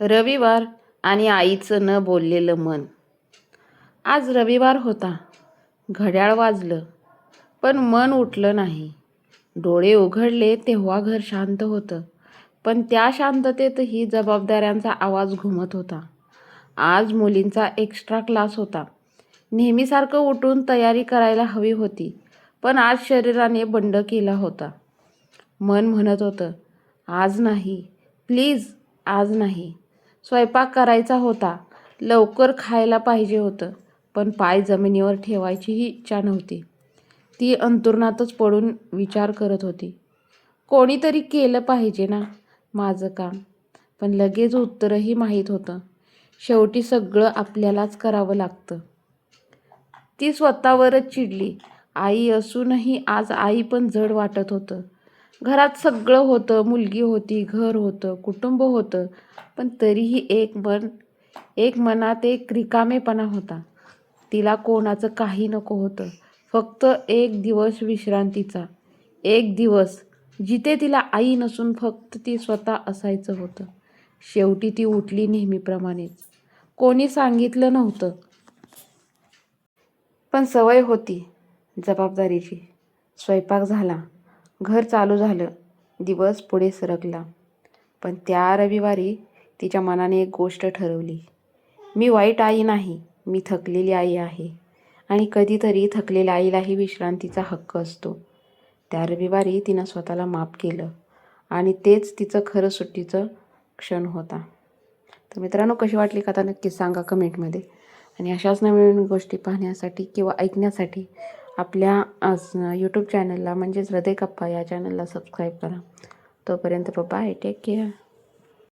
रविवार आणि आईचं न बोललेलं मन. आज रविवार होता. घड्याळ वाजलं पण मन उठलं नाही. डोळे उघडले तेव्हा घर शांत होतं पण त्या शांततेतही जबाबदाऱ्यांचा आवाज घुमत होता. आज मुलींचा एक्स्ट्रा क्लास होता. नेहमीसारखं उठून तयारी करायला हवी होती पण आज शरीराने बंड केला होता. मन म्हणत होतं आज नाही प्लीज आज नाही. स्वयंपाक करायचा होता. लवकर खायला पाहिजे होतं पण पाय जमिनीवर ठेवायचीही इच्छा नव्हती. ती अंतुरणातच पडून विचार करत होती. कोणीतरी केलं पाहिजे ना माझं काम पण लगेच उत्तरही माहीत होतं. शेवटी सगळं आपल्यालाच करावं लागतं. ती स्वतःवरच चिडली. आई असूनही आज आई पण जड वाटत होतं. घरात सगळं होतं मुलगी होती घर होतं कुटुंब होतं पण तरीही एक मन एक मनात एक रिकामेपणा होता. तिला कोणाचं काही नको होतं. फक्त एक दिवस विश्रांतीचा. एक दिवस जिथे तिला आई नसून फक्त ती स्वतः असायचं होतं. शेवटी ती उठली नेहमीप्रमाणेच. कोणी सांगितलं नव्हतं. पण सवय होती जबाबदारीची. स्वयंपाक झाला. घर चालू झालं. दिवस पुढे सरकला. पण त्या रविवारी तिच्या मनाने एक गोष्ट ठरवली. मी वाईट आई नाही मी थकलेली आई आहे. आणि कधीतरी थकलेल्या आईलाही विश्रांतीचा हक्क असतो. त्या रविवारी तिनं स्वतःला माफ केलं आणि तेच तिचं खरं सुट्टीचं क्षण होता. तर मित्रांनो कशी वाटली कथा नक्की सांगा कमेंटमध्ये. आणि अशाच नवीन गोष्टी पाहण्यासाठी किंवा ऐकण्यासाठी आपल्या यूट्यूब चॅनलला म्हणजेच हृदय कप्पा या चॅनलला सबस्क्राईब करा. तोपर्यंत पप्पा बाय टेक केअर